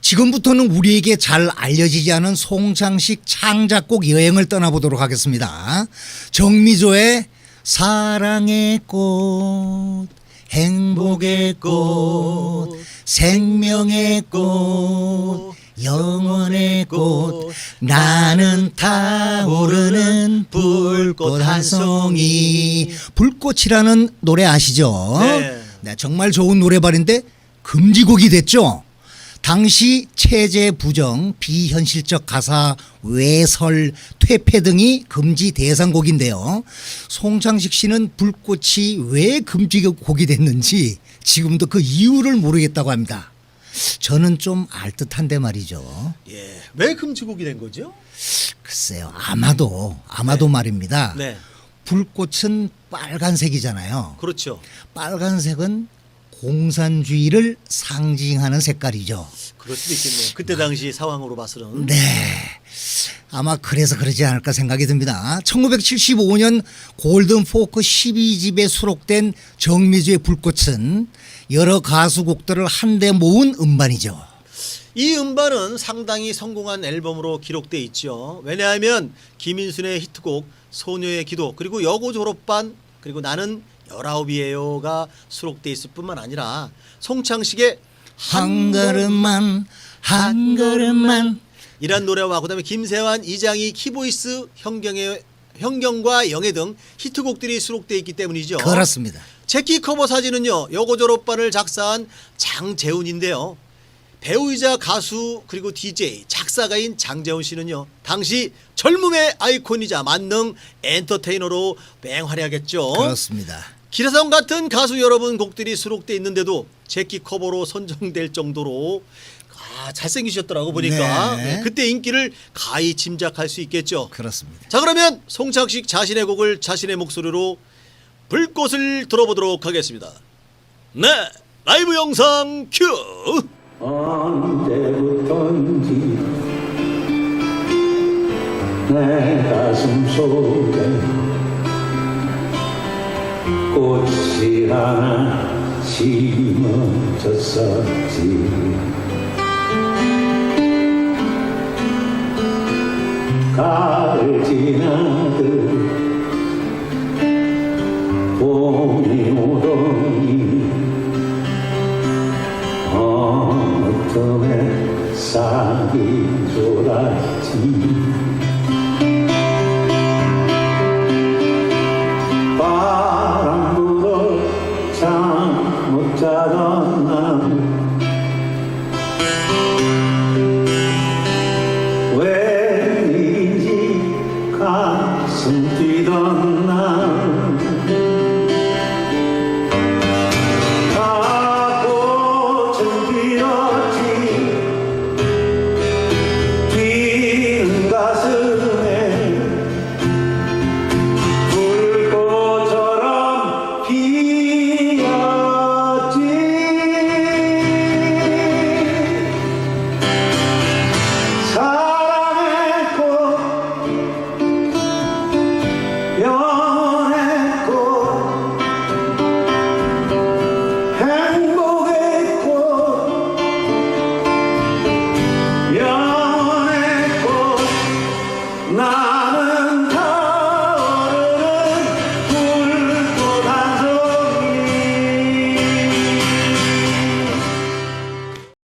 지금부터는 우리에게 잘 알려지지 않은 송창식 창작곡 여행을 떠나보도록 하겠습니다. 정미조의 사랑의 꽃, 행복의 꽃, 생명의 꽃, 영원의 꽃, 나는 타오르는 불꽃 한 송이. 불꽃이라는 노래 아시죠? 네. 네, 정말 좋은 노래발인데 금지곡이 됐죠. 당시 체제 부정, 비현실적 가사, 외설, 퇴폐 등이 금지 대상곡인데요. 송창식 씨는 불꽃이 왜 금지곡이 됐는지 지금도 그 이유를 모르겠다고 합니다. 저는 좀 알 듯한데 말이죠. 예. 왜 금지곡이 된 거죠? 글쎄요. 아마도 아마도 말입니다. 네. 불꽃은 빨간색이잖아요. 그렇죠. 빨간색은 공산주의를 상징하는 색깔이죠. 그럴 수도 있겠네요. 그때 당시 상황으로 봐서는. 네. 아마 그래서 그러지 않을까 생각이 듭니다. 1975년 골든 포크 12집에 수록된 정미주의 불꽃은 여러 가수곡들을 한데 모은 음반이죠. 이 음반은 상당히 성공한 앨범으로 기록돼 있죠. 왜냐하면 김인순의 히트곡 소녀의 기도 그리고 여고 졸업반 그리고 나는 열아홉이에요가 수록돼 있을 뿐만 아니라 송창식의 한 걸음만 한 걸음만 이란 노래와 그다음에 김세환, 이장희, 키보이스, 현경의 현경과 영애 등 히트곡들이 수록돼 있기 때문이죠. 그렇습니다. 제키 커버 사진은요 여고 졸업반을 작사한 장재훈인데요 배우이자 가수 그리고 DJ 작사가인 장재훈 씨는요 당시 젊음의 아이콘이자 만능 엔터테이너로 맹활약했죠 그렇습니다. 기라성 같은 가수 여러분 곡들이 수록돼 있는데도 제키 커버로 선정될 정도로 아, 잘생기셨더라고 보니까 네. 네, 그때 인기를 가히 짐작할 수 있겠죠 그렇습니다. 자 그러면 송창식 자신의 곡을 자신의 목소리로 불꽃을 들어보도록 하겠습니다. 네 라이브 영상 큐. 언제부턴지 내 가슴 속에 꽃이 하나 심어졌었지. 가을 지나듯 봄이 오더니 어느 틈에 싹이 졸았지